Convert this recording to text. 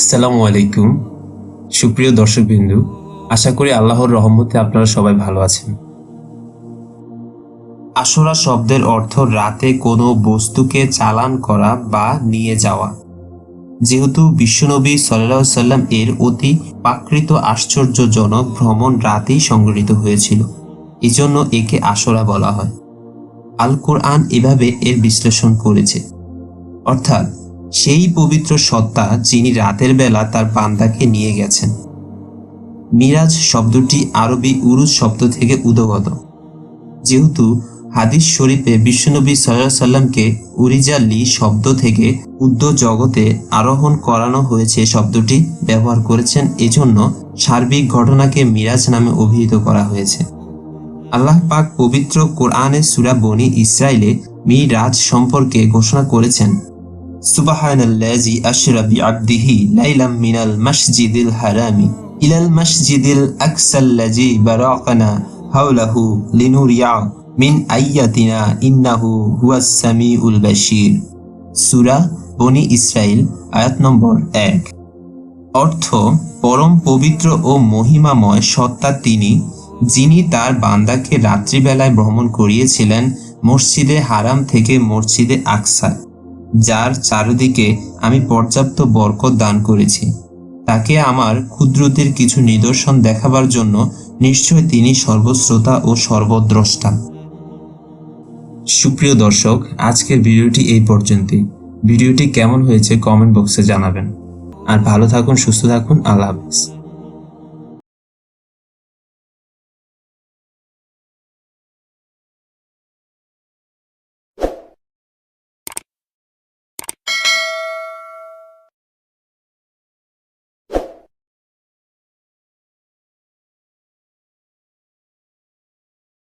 আসসালামু আলাইকুম, সুপ্রিয় দর্শকবিন্দু। আশা করি আল্লাহর রহমতে আপনারা সবাই ভালো আছেন। আসরা শব্দের অর্থ রাতে কোনো বস্তুকে চালান করা বা নিয়ে যাওয়া। যেহেতু বিশ্বনবী সাল্লাহ সাল্লাম এর অতি প্রাকৃত আশ্চর্যজনক ভ্রমণ রাতেই সংগঠিত হয়েছিল, এজন্য একে আসরা বলা হয়। আল কোরআন এভাবে এর বিশ্লেষণ করেছে। অর্থাৎ সেই পবিত্র সত্তা যিনি রাতের বেলা তার বান্দাকে নিয়ে গেছেন। মিরাজ শব্দটি আরবি উরুজ শব্দ থেকে উদগত। যেহেতু হাদিস শরীফে বিশ্বনবী সাল্লাহ সাল্লামকে উরিজাল্লি শব্দ থেকে উদ্য জগতে আরোহণ করানো হয়েছে শব্দটি ব্যবহার করেছেন, এজন্য সার্বিক ঘটনাকে মিরাজ নামে অভিহিত করা হয়েছে। আল্লাহ পাক পবিত্র কোরআনে সুরা বনি ইসরায়েলে মিরাজ সম্পর্কে ঘোষণা করেছেন সুবাহানাল্লাজি আশরা বিআবদিহি লাইলাম মিনাল মাসজিদিল হারামি ইলাল মাসজিদিল আকসাল্লাজি বারাকানা হাওলাহু লিনুরিয়া মিন আইয়াতিনা ইন্নাহু হুয়াস সামিউল বাশির। সূরা বনি ইসরাইল আয়াত নম্বর এক। অর্থ, পরম পবিত্র ও মহিমাময় সত্তা তিনি, যিনি তার বান্দাকে রাত্রিবেলায় ভ্রমণ করিয়েছিলেন মসজিদে হারাম থেকে মসজিদে আকসা। যার চারিদিকে আমি পর্যাপ্ত বরকত দান করেছি। তাকে আমার ক্ষুদ্রতির কিছু নিদর্শন দেখাবার জন্য নিশ্চয় তিনি সর্বশ্রোতা ও সর্বদ্রষ্টা। সুপ্রিয় দর্শক, আজকের ভিডিওটি এই পর্যন্তই। ভিডিওটি কেমন হয়েছে কমেন্ট বক্সে জানাবেন। আর ভালো থাকুন, সুস্থ থাকুন, আল্লাহ হাফিজ।